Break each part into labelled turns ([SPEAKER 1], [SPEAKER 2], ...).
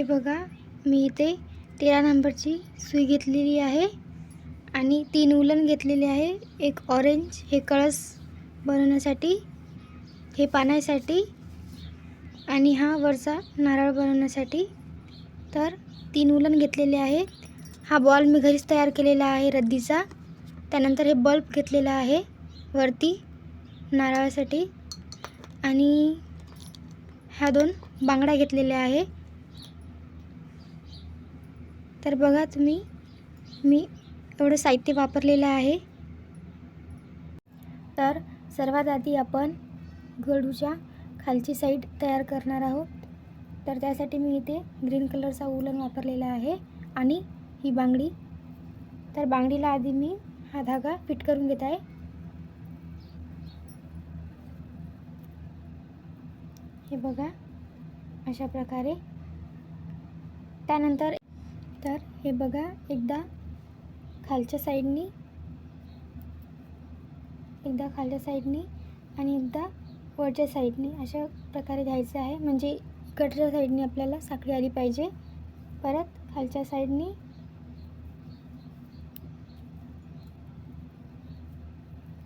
[SPEAKER 1] हे बघा मी इथे तेरा नंबरची सुई घेतलेली आहे आणि तीन उलन घेतलेले आहे. एक ऑरेंज हे कळस बनवण्यासाठी हे पाण्यासाठी आणि हा वरचा नारळ बनवण्यासाठी. तर तीन उलन घेतलेले आहे हा बॉल मी घरीच तयार केलेला आहे रद्दीचा. त्यानंतर हे बल्ब घेतलेला आहे वरती नारळासाठी. आणि ह्या दोन बांगड्या घेतलेल्या आहे. तर बघा तुम्ही मी एवढं साहित्य वापरलेलं आहे. तर सर्वात आधी आपण गडूच्या खालची साईड तयार करणार आहोत. तर त्यासाठी मी इथे ग्रीन कलरचा उलन वापरलेला आहे आणि ही बांगडी. तर बांगडीला आधी मी हा धागा फिट करून घेत आहे. हे बघा अशा प्रकारे. त्यानंतर हे बघा एकदा खालच्या साईडनी एकदा खालच्या साईडनी आणि एकदा वरच्या साईडनी अशा प्रकारे घ्यायचं आहे. म्हणजे इकडच्या साईडनी आपल्याला साखळी आली पाहिजे. परत खालच्या साईडनी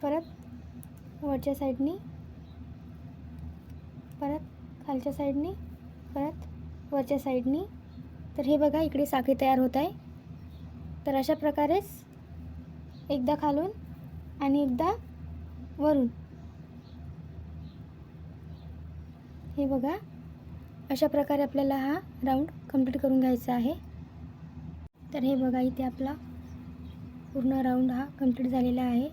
[SPEAKER 1] परत वरच्या साईडनी परत खालच्या साईडनी परत वरच्या साईडनी तर हे बघा इकडे साखळी तयार होत आहे. तर अशा प्रकारेच एकदा खालून आणि एकदा वरून. हे बघा अशा प्रकारे आपल्याला हा राऊंड कंप्लीट करून घ्यायचा आहे. तर हे बघा इथे आपला पूर्ण राऊंड हा कंप्लीट झालेला आहे.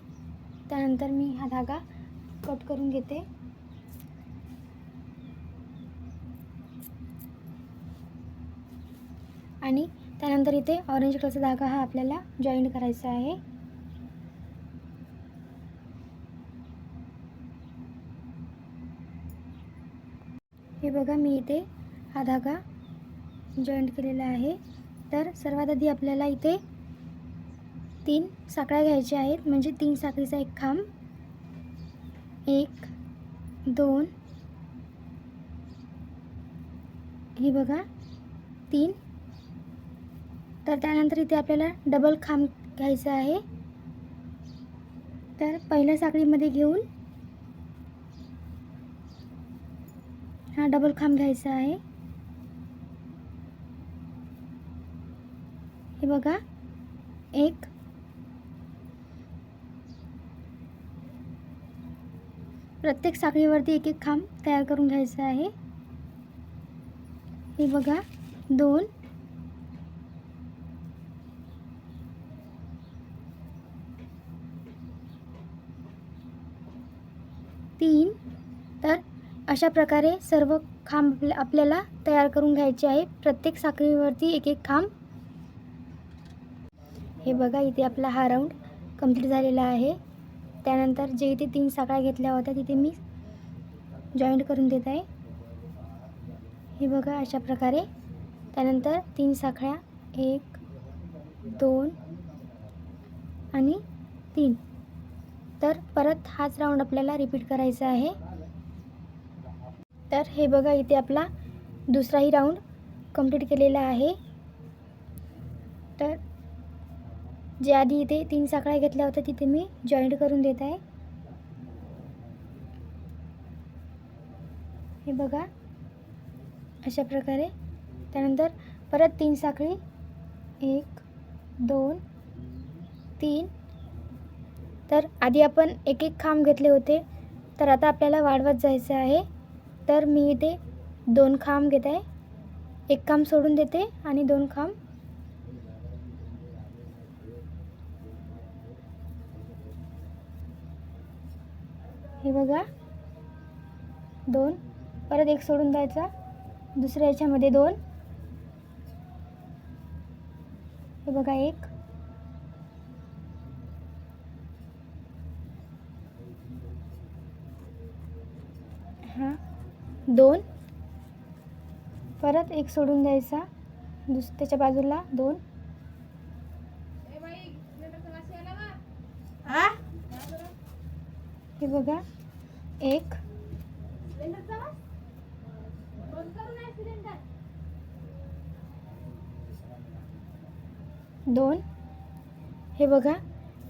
[SPEAKER 1] त्यानंतर मी हा धागा कट करून घेते. आणि त्यानंतर इथे ऑरेंज कलरचा धागा हा आपल्याला जॉईंट करायचा आहे. हे बघा मी इथे हा धागा जॉईंट केलेला आहे. तर सर्वात आधी आपल्याला इथे तीन साखळ्या घ्यायच्या आहेत. म्हणजे तीन साखळीचा एक खांब एक दोन. हे बघा तीन तर त्यानंतर इथे आपल्याला डबल खांब घ्यायचा आहे. तर पहिल्या साखळीमध्ये घेऊन हा डबल खांब घ्यायचा आहे. हे बघा. एक. प्रत्येक साखळीवरती एक एक खांब तयार करून घ्यायचा आहे. हे बघा. दोन तीन तर अशा प्रकारे सर्व खांब आपल्याला तयार करून घ्यायचे आहे. प्रत्येक साखळीवरती एक एक खांब. हे बघा इथे आपला हा राऊंड कंप्लीट झालेला आहे. त्यानंतर जे इथे तीन साखळ्या घेतल्या होत्या तिथे मी जॉईंट करून देत आहे. हे बघा अशा प्रकारे. त्यानंतर तीन साखळ्या एक दोन आणि तीन. तर परत हाच राऊंड आपल्याला रिपीट करायचा आहे. तर हे बघा इथे आपला दुसराही राऊंड कंप्लीट केलेला आहे. तर जे आधी इथे तीन साखळ्या घेतल्या होत्या तिथे मी जॉईंट करून देत आहे. हे बघा अशा प्रकारे. त्यानंतर परत तीन साखळी. एक दोन तीन. तर आधी आपण एक एक खांब घेतले होते. तर आता आपल्याला वाढवत जायचं आहे. तर मी इथे दोन खांब घेत आहे. एक खांब सोडून देते आणि दोन खांब हे बघा. दोन. परत एक सोडून द्यायचा. दुसऱ्या याच्यामध्ये दोन. हे बघा एक. दोन. परत एक सोडून द्यायचा. दुस त्याच्या बाजूला दोन. हे बघा. एक. दोन. हे बघा.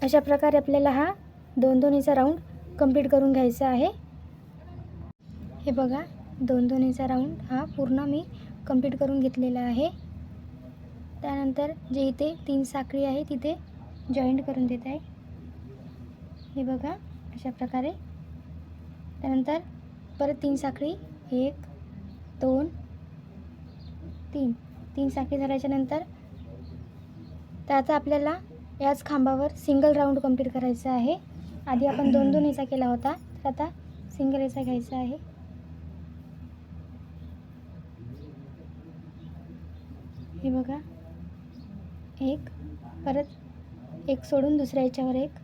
[SPEAKER 1] अशा प्रकारे आपल्याला हा दोन दोन याचा राऊंड कंप्लीट करून घ्यायचा आहे. हे बघा. दोन दोन राऊंड हा पूर्ण मी कंप्लीट करून घेतलेला आहे. त्यानंतर जे इथे तीन साखळी आहे तिथे जॉईंट करून देत आहे. हे बघा अशा प्रकारे. त्यानंतर परत तीन साखळी एक दोन तीन. तीन साखळी झाल्याच्यानंतर त्याचा आपल्याला याच खांबावर सिंगल राऊंड कंप्लीट करायचा आहे. आधी आपण दोन दोन याचा केला होता तर आता सिंगल याचा घ्यायचा आहे. हे बघा. एक परत एक सोडून दुसऱ्या याच्यावर एक.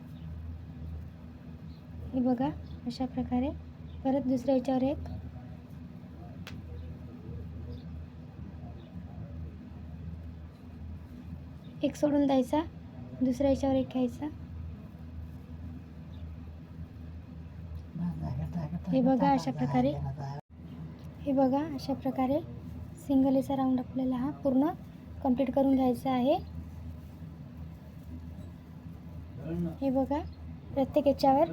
[SPEAKER 1] हे बघा अशा प्रकारे. परत दुसऱ्या याच्यावर एक. एक सोडून द्यायचा. दुसऱ्या याच्यावर एक घ्यायचा. हे बघा अशा प्रकारे. हे बघा अशा प्रकारे. सिंगल याचा राऊंड आपल्याला हा पूर्ण कंप्लीट करून घ्यायचं आहे. हे बघा प्रत्येक याच्यावर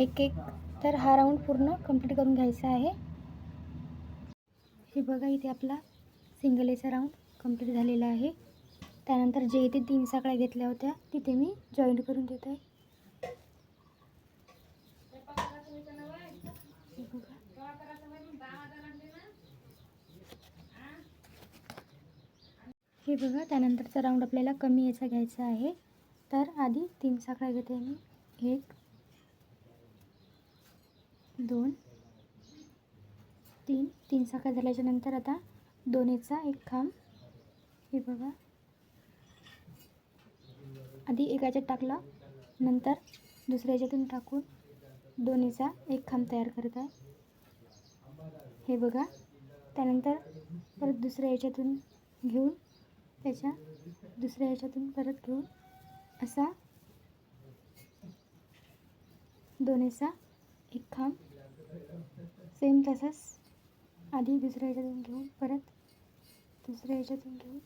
[SPEAKER 1] एक एक तर हा राऊंड पूर्ण कंप्लीट करून घ्यायचा आहे. हे बघा इथे आपला सिंगल याचा राऊंड कंप्लीट झालेला आहे. त्यानंतर जे इथे तीन साकळ्या घेतल्या होत्या तिथे मी जॉईंट करून देत आहे हे बघा त्यानंतरचा राऊंड आपल्याला कमी याचा घ्यायचा आहे. तर आधी तीन साखळ्या घेते मी. एक दोन तीन. तीन साखळ्या झाल्याच्यानंतर आता दोन्हीचा एक खांब. हे बघा. आधी एका याच्यात टाकला नंतर दुसऱ्या याच्यातून टाकून दोन्हीचा एक खांब तयार करत आहे. हे बघा. त्यानंतर परत दुसऱ्या याच्यातून घेऊन त्याच्या दुसऱ्या ह्याच्यातून परत घेऊन असा दोन्हीचा एक खांब सेम तसाच आधी दुसऱ्या ह्याच्यातून घेऊन परत दुसऱ्या ह्याच्यातून घेऊन.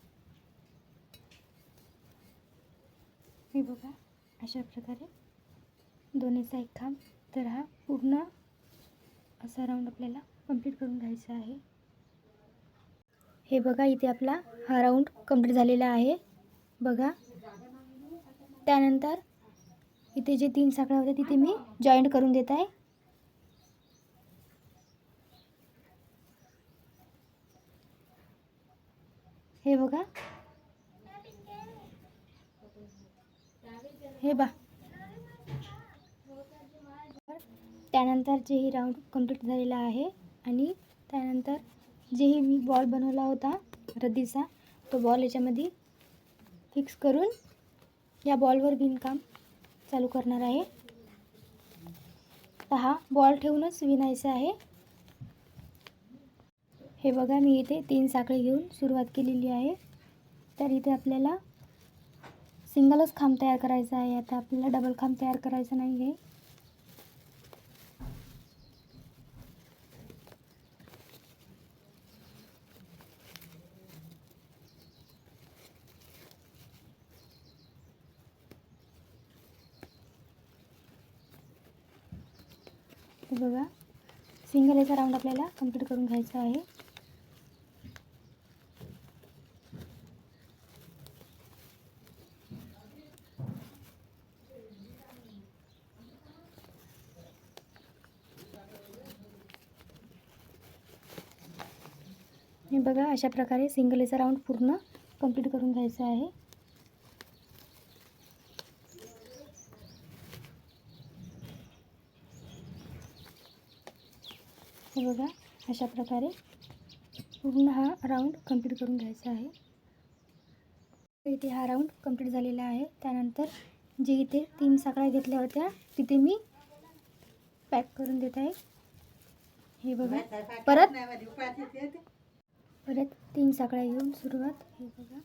[SPEAKER 1] हे बघा अशा प्रकारे दोन्हीचा एक खांब. तर हा पूर्ण असा राऊंड आपल्याला कंप्लीट करून घ्यायचा आहे. हे बघा इथे आपला हा राऊंड कंप्लीट झालेला आहे. बघा. त्यानंतर इथे जे तीन साखळ्या होत्या तिथे मी जॉईंट करून देत आहे. हे बघा. हे बा त्यानंतर जे ही राऊंड कंप्लीट झालेला आहे आणि त्यानंतर जेही मी बॉल बनवला होता रद्दीचा तो बॉल याच्यामध्ये फिक्स करून या बॉलवर विणकाम चालू करणार आहे. तर हा बॉल ठेवूनच विणायचा आहे. हे बघा मी इथे तीन साखळी घेऊन सुरुवात केलेली आहे. तर इथे आपल्याला सिंगलच खांब तयार करायचा आहे. आता आपल्याला डबल खांब तयार करायचा नाही आहे हे बघा. सिंगल याचा राऊंड आपल्याला कंप्लीट करून घ्यायचा आहे. हे बघा अशा प्रकारे सिंगल याचा राऊंड पूर्ण कंप्लीट करून घ्यायचा आहे. हे बघा अशा प्रकारे पूर्ण हा राऊंड कंप्लीट करून घ्यायचा आहे. इथे हा राऊंड कंप्लीट झालेला आहे. त्यानंतर जे इथे तीन साखळ्या घेतल्या होत्या तिथे मी पॅक करून देत आहे. हे बघा परत परत तीन साखळ्या घेऊन सुरुवात. हे बघा.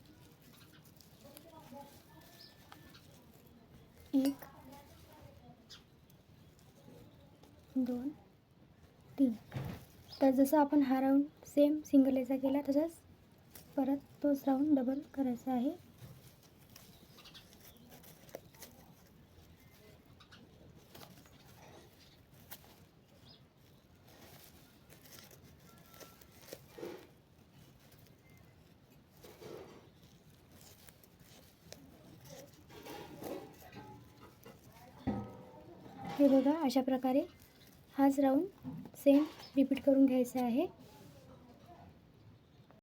[SPEAKER 1] एक दोन तीन. तर जसं आपण हा राऊंड सेम सिंगल याचा केला तसंच परत तोच राऊंड डबल करायचा आहे. हे बघा अशा प्रकारे हाच राऊंड सेम रिपीट करून घ्यायचा आहे.